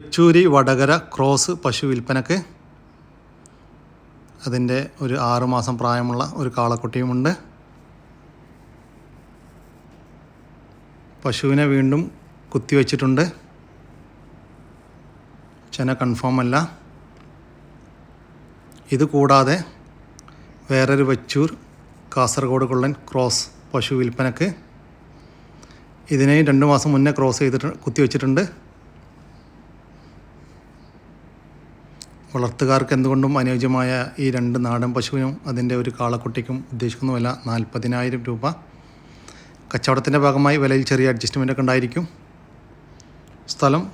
ചൂരി Vadakara cross പശു വിൽപ്പനക്ക് അതിന്റെ ഒരു ആറുമാസം പ്രായമുള്ള ഒരു കാളക്കുട്ടിയുമുണ്ട്. പശുവിനെ വീണ്ടും കുത്തിവെച്ചിട്ടുണ്ട് ചെന കൺഫേം അല്ല. ഇത് കൂടാതെ വേറൊരു വച്ചൂർ കാസർഗോഡ് കൊള്ളൻ ക്രോസ് പശു വിൽപ്പനക്ക് ഇതിനെയും രണ്ട് മാസം മുന്നേ ക്രോസ് ചെയ്തിട്ട് കുത്തിവെച്ചിട്ടുണ്ട് വളർത്തുകാർക്ക് എന്തുകൊണ്ടും അനുയോജ്യമായ ഈ രണ്ട് നാടൻ പശുവിനും അതിന്റെ ഒരു കാളക്കുട്ടിക്കും ഉദ്ദേശിക്കുന്ന വില നാൽപ്പതിനായിരം രൂപ. കച്ചവടത്തിന്റെ ഭാഗമായി വിലയിൽ ചെറിയ അഡ്ജസ്റ്റ്മെന്റ് ഒക്കെ ഉണ്ടായിരിക്കും. സ്ഥലം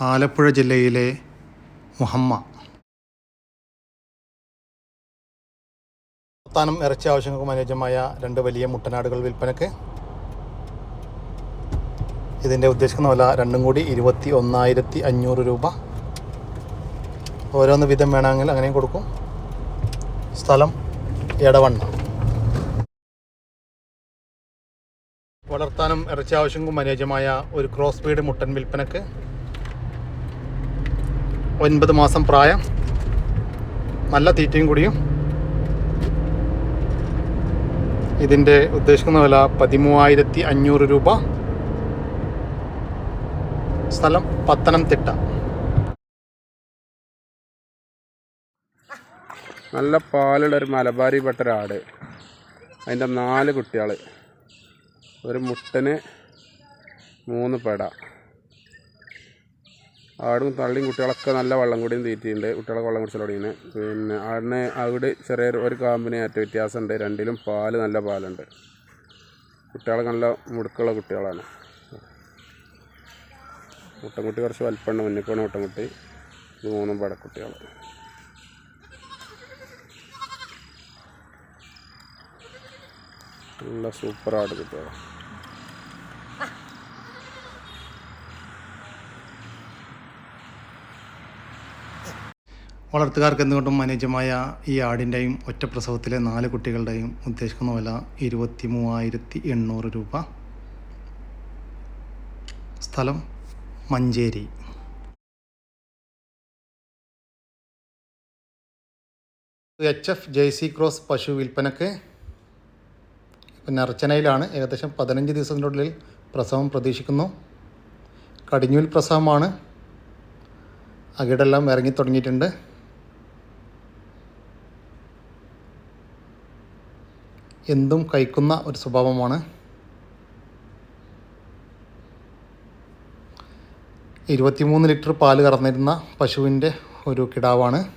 ആലപ്പുഴ ജില്ലയിലെ മുഹമ്മ. സ്ഥാനം ഇറച്ചി ആവശ്യങ്ങൾക്കും അനുയോജ്യമായ രണ്ട് വലിയ മുട്ടനാടുകൾ വിൽപ്പനക്ക്. ഇതിന്റെ ഉദ്ദേശിക്കുന്ന വില രണ്ടും കൂടി ഇരുപത്തി ഒന്നായിരത്തി അഞ്ഞൂറ് രൂപ. ഓരോന്ന് വിധം വേണമെങ്കിൽ അങ്ങനെയും കൊടുക്കും. സ്ഥലം എടവണ്ണ. വളർത്താനും ഇറച്ചി ആവശ്യങ്ങൾക്കും അനുയോജ്യമായ ഒരു ക്രോസ് ബീഡ് മുട്ടൻ വിൽപ്പനക്ക് ഒൻപത് മാസം പ്രായം. നല്ല തീറ്റയും കൂടിയും. ഇതിന്റെ ഉദ്ദേശിക്കുന്ന വില പതിമൂവായിരത്തി അഞ്ഞൂറ് രൂപ. സ്ഥലം പത്തനംതിട്ട. നല്ല പാലുള്ള ഒരു മലബാരി പെട്ട ഒരാട് അതിന്റെ നാല് കുട്ടികൾ ഒരു മുട്ടന് മൂന്ന് പെട. ആടും തള്ളിയും കുട്ടികളൊക്കെ നല്ല വെള്ളം കൂടിയും തീറ്റിയുണ്ട് കുട്ടികളൊക്കെ വെള്ളം കുടിച്ചാൽ തുടങ്ങിയത് പിന്നെ ആടിന് അവിടെ ചെറിയൊരു ഒരു കാമ്പിന് ഏറ്റ വ്യത്യാസമുണ്ട്. രണ്ടിലും പാൽ നല്ല പാലുണ്ട്. കുട്ടികളെ നല്ല മുടുക്കുള്ള കുട്ടികളാണ്. മുട്ടൻകുട്ടി കുറച്ച് വലിപ്പമുണ്ട്. പോണ മുട്ടൻകുട്ടി. മൂന്നും പടക്കുട്ടികൾ നല്ല സൂപ്പർ ആട് കുട്ടികളാണ് വളർത്തുകാർക്ക് എന്തുകൊണ്ടും അനുയോജ്യമായ ഈ ആടിന്റെയും ഒറ്റ പ്രസവത്തിലെ നാല് കുട്ടികളുടെയും ഉദ്ദേശിക്കുന്ന വില ഇരുപത്തി മൂവായിരത്തി എണ്ണൂറ് രൂപ. സ്ഥലം Manjeri. H F J C cross പശു വിൽപ്പനക്ക് പിന്നെ അർച്ചനയിലാണ് ഏകദേശം പതിനഞ്ച് ദിവസത്തിനുള്ളിൽ പ്രസവം പ്രതീക്ഷിക്കുന്നു. കടിഞ്ഞൂൽ പ്രസവമാണ്. അകിടെല്ലാം ഇറങ്ങി തുടങ്ങിയിട്ടുണ്ട്. എന്തും കഴിക്കുന്ന ഒരു സ്വഭാവമാണ്. ഇരുപത്തിമൂന്ന് ലിറ്റർ പാൽ കറന്നിരുന്ന പശുവിന്റെ ഒരു കിടാവാണ്.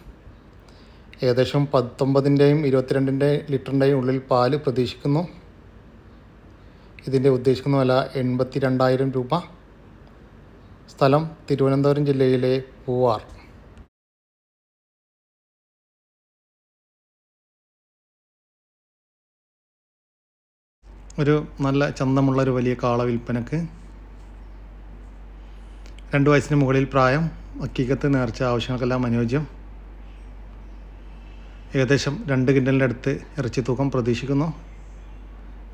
ഏകദേശം പത്തൊമ്പതിന്റെയും ഇരുപത്തിരണ്ടിന്റെ ലിറ്ററിന്റെയും ഉള്ളിൽ പാൽ പ്രതീക്ഷിക്കുന്നു. ഇതിന്റെ ഉദ്ദേശിക്കുന്ന വില എൺപത്തി രണ്ടായിരം രൂപ. സ്ഥലം തിരുവനന്തപുരം ജില്ലയിലെ പൂവാർ. ഒരു നല്ല ചന്തമുള്ള ഒരു വലിയ കാള വിൽപ്പനക്ക്. രണ്ട് വയസ്സിന് മുകളിൽ പ്രായം അക്കീകത്ത് നേർച്ച ആവശ്യങ്ങൾക്കെല്ലാം അനുയോജ്യം. ഏകദേശം രണ്ട് കിൻഡലിന്റെ അടുത്ത് ഇറച്ചി തൂക്കം പ്രതീക്ഷിക്കുന്നു.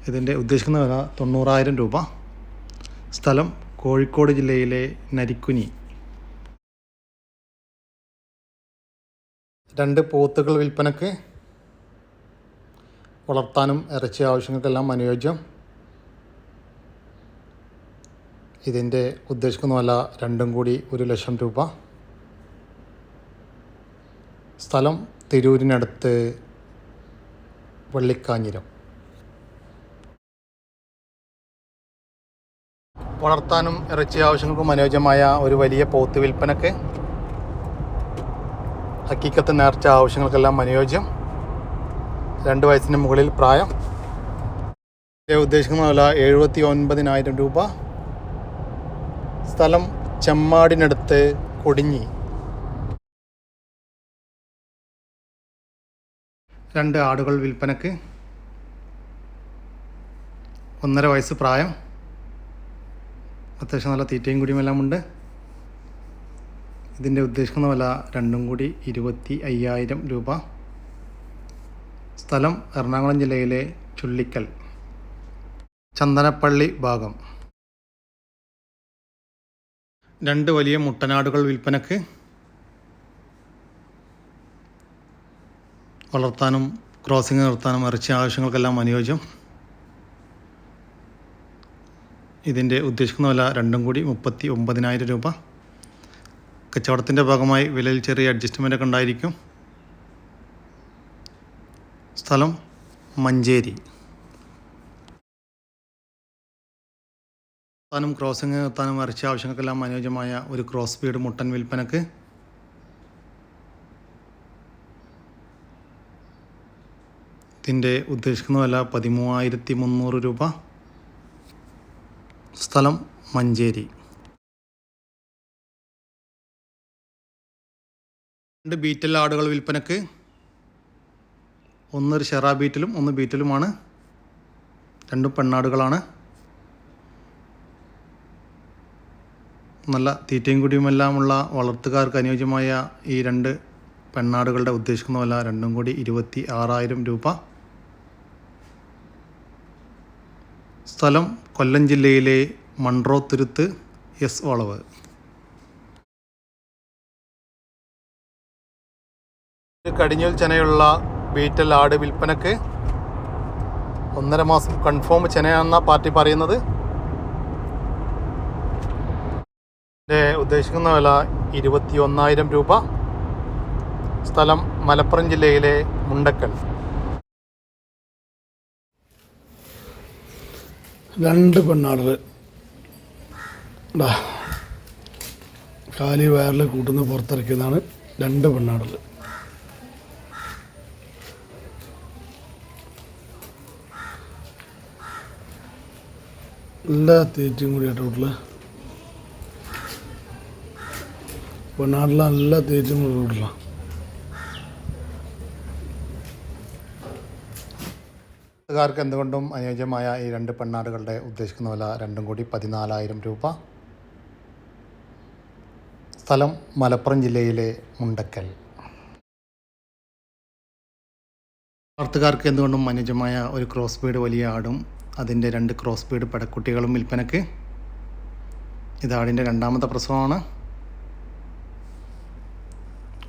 ഇതിന്റെ ഉദ്ദേശിക്കുന്ന വില തൊണ്ണൂറായിരം രൂപ. സ്ഥലം കോഴിക്കോട് ജില്ലയിലെ നരിക്കുനി. രണ്ട് പോത്തുകൾ വിൽപ്പനക്ക് വളർത്താനും ഇറച്ചി ആവശ്യങ്ങൾക്കെല്ലാം അനുയോജ്യം. ഇതിന്റെ ഉദ്ദേശിക്കുന്ന വില രണ്ടും കൂടി ഒരു ലക്ഷം രൂപ. സ്ഥലം തിരൂരിനടുത്ത് വള്ളിക്കാഞ്ഞിരം. വളർത്താനും ഇറച്ചി ആവശ്യങ്ങൾക്കും അനുയോജ്യമായ ഒരു വലിയ പോത്ത് വിൽപ്പനക്ക് ഹക്കീക്കത്ത് നേർച്ച ആവശ്യങ്ങൾക്കെല്ലാം അനുയോജ്യം. രണ്ട് വയസ്സിന് മുകളിൽ പ്രായം. ഉദ്ദേശിക്കുന്ന വില എഴുപത്തി ഒൻപതിനായിരം രൂപ. സ്ഥലം ചെമ്മാടിനടുത്ത് കൊടിഞ്ഞി. രണ്ട് ആടുകൾ വിൽപ്പനക്ക്. ഒന്നര വയസ്സ് പ്രായം. അത്യാവശ്യം നല്ല തീറ്റയും കൂടിയും എല്ലാം ഉണ്ട് ഇതിന്റെ ഉദ്ദേശിക്കുന്ന വില രണ്ടും കൂടി ഇരുപത്തി അയ്യായിരം രൂപ. സ്ഥലം എറണാകുളം ജില്ലയിലെ ചുള്ളിക്കൽ ചന്ദനപ്പള്ളി ഭാഗം. രണ്ട് വലിയ മുട്ടനാടുകൾ വിൽപ്പനക്ക് വളർത്താനും ക്രോസിംഗ് നിർത്താനും ഇറച്ചി ആവശ്യങ്ങൾക്കെല്ലാം അനുയോജ്യം. ഇതിന്റെ ഉദ്ദേശിക്കുന്ന വില രണ്ടും കൂടി മുപ്പത്തി ഒമ്പതിനായിരം രൂപ. കച്ചവടത്തിന്റെ ഭാഗമായി വിലയിൽ ചെറിയ അഡ്ജസ്റ്റ്മെന്റ് ഒക്കെ ഉണ്ടായിരിക്കും. സ്ഥലം മഞ്ചേരി. താനും ക്രോസിംഗ് നിർത്താനും ഇറച്ചി ആവശ്യങ്ങൾക്കെല്ലാം അനുയോജ്യമായ ഒരു ക്രോസ് ബീഡ് മുട്ടൻ വിൽപ്പനക്ക്. ഇതിന്റെ ഉദ്ദേശിക്കുന്ന വില പതിമൂവായിരത്തി മുന്നൂറ് രൂപ. സ്ഥലം മഞ്ചേരി. രണ്ട് ബീറ്റൽ ആടുകൾ വിൽപ്പനക്ക്. ഒന്നൊരു ഷെറാ ബീറ്റലും ഒന്ന് ബീറ്റലുമാണ്. രണ്ടും പെണ്ണാടുകളാണ്. നല്ല തീറ്റയും കുടിയുമെല്ലാമുള്ള വളർത്തുകാർക്ക് അനുയോജ്യമായ ഈ രണ്ട് പെണ്ണാടുകളുടെ ഉദ്ദേശിക്കുന്ന വില രണ്ടും കൂടി ഇരുപത്തി ആറായിരം രൂപ. സ്ഥലം കൊല്ലം ജില്ലയിലെ മൺട്രോത്തുരുത്ത് എസ് വളവ് കടിഞ്ഞൂൽ ചെനയുള്ള ബീറ്റൽ ആട് വിൽപ്പനക്ക് ഒന്നര മാസം കൺഫേം ചെനയാണെന്ന പാർട്ടി പറയുന്നത്. ഉദ്ദേശിക്കുന്ന വില ഇരുപത്തി ഒന്നായിരം രൂപ. സ്ഥലം മലപ്പുറം ജില്ലയിലെ മുണ്ടക്കൽ. രണ്ട് പെണ്ണാടുകൾ കാലി വയറിൽ കൂട്ടുന്ന പുറത്തിറക്കിയതാണ് രണ്ട് പെണ്ണാടുകൾ എല്ലാ തീറ്റയും കൂടി ആട്ടോ വീട്ടിൽ പെണ്ണാടിലാണ് നല്ല തീറ്റയും കൂടി വീട്ടിലാണ് കാർക്ക് എന്തുകൊണ്ടും അനുയോജ്യമായ ഈ രണ്ട് പെണ്ണാടുകളുടെ ഉദ്ദേശിക്കുന്ന വില രണ്ടും കൂടി പതിനാലായിരം രൂപ. സ്ഥലം മലപ്പുറം ജില്ലയിലെ മുണ്ടക്കൽ. വളർത്തുകാർക്ക് എന്തുകൊണ്ടും അനുയോജ്യമായ ഒരു ക്രോസ് ബീഡ് വലിയ ആടും അതിന്റെ രണ്ട് ക്രോസ് ബീഡ് പടക്കുട്ടികളും വിൽപ്പനക്ക് ഇത് ആടിന്റെ രണ്ടാമത്തെ പ്രസവമാണ്.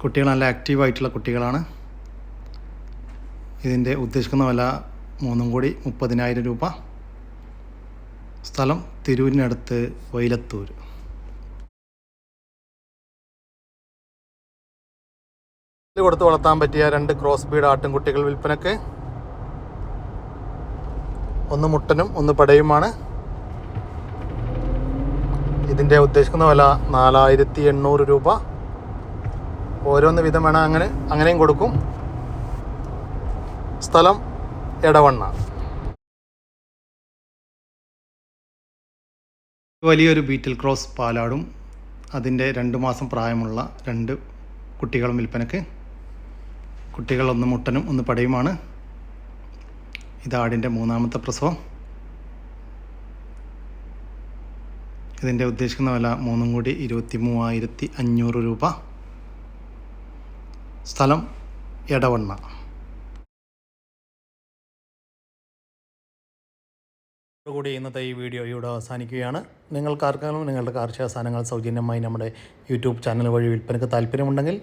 കുട്ടികൾ നല്ല ആക്റ്റീവായിട്ടുള്ള കുട്ടികളാണ്. ഇതിന്റെ ഉദ്ദേശിക്കുന്ന വില മൂന്നും കൂടി മുപ്പതിനായിരം രൂപ. സ്ഥലം തിരൂരിനടുത്ത് വൈലത്തൂർ കൊടുത്ത് വളർത്താൻ പറ്റിയ രണ്ട് ക്രോസ് ബീഡ് ആട്ടിൻകുട്ടികൾ വിൽപ്പനക്ക്. ഒന്ന് മുട്ടനും ഒന്ന് പടയുമാണ്. ഇതിന്റെ ഉദ്ദേശിക്കുന്ന വില നാലായിരത്തി എണ്ണൂറ് രൂപ. ഓരോന്ന് വിധം വേണം അങ്ങനെ അങ്ങനെയും കൊടുക്കും. സ്ഥലം എടവണ്ണ. വലിയൊരു ബീറ്റിൽ ക്രോസ് പാലാടും. അതിന്റെ രണ്ട് മാസം പ്രായമുള്ള രണ്ട് കുട്ടികളും വിൽപ്പനക്ക്. കുട്ടികൾ ഒന്ന് മുട്ടനും ഒന്ന് പടയുമാണ്. ഇത് ആടിന്റെ മൂന്നാമത്തെ പ്രസവം. ഇതിന്റെ ഉദ്ദേശിക്കുന്ന വില മൂന്നും കൂടി ഇരുപത്തി മൂവായിരത്തി അഞ്ഞൂറ് രൂപ. സ്ഥലം എടവണ്ണ. കൂടി ഇന്നത്തെ ഈ വീഡിയോ ഇവിടെ അവസാനിക്കുകയാണ്. നിങ്ങൾക്കാർക്കാനും നിങ്ങളുടെ കാർഷിക സാധനങ്ങൾ സൗജന്യമായി നമ്മുടെ യൂട്യൂബ് ചാനൽ വഴി വിൽപ്പനയ്ക്ക് താല്പര്യമുണ്ടെങ്കിൽ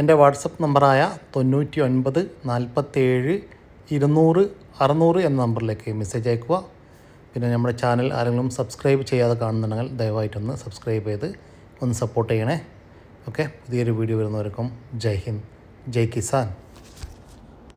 എന്റെ വാട്സപ്പ് നമ്പറായ തൊണ്ണൂറ്റി ഒൻപത് നാൽപ്പത്തേഴ് ഇരുന്നൂറ് അറുന്നൂറ് എന്ന നമ്പറിലേക്ക് മെസ്സേജ് അയക്കുക. പിന്നെ നമ്മുടെ ചാനൽ ആരെങ്കിലും സബ്സ്ക്രൈബ് ചെയ്യാതെ കാണുന്നുണ്ടെങ്കിൽ ദയവായിട്ടൊന്ന് സബ്സ്ക്രൈബ് ചെയ്ത് ഒന്ന് സപ്പോർട്ട് ചെയ്യണേ. ഓക്കെ പുതിയൊരു വീഡിയോ വരുന്നവർക്കും ജയ് ഹിന്ദ് ജയ് കിസാൻ.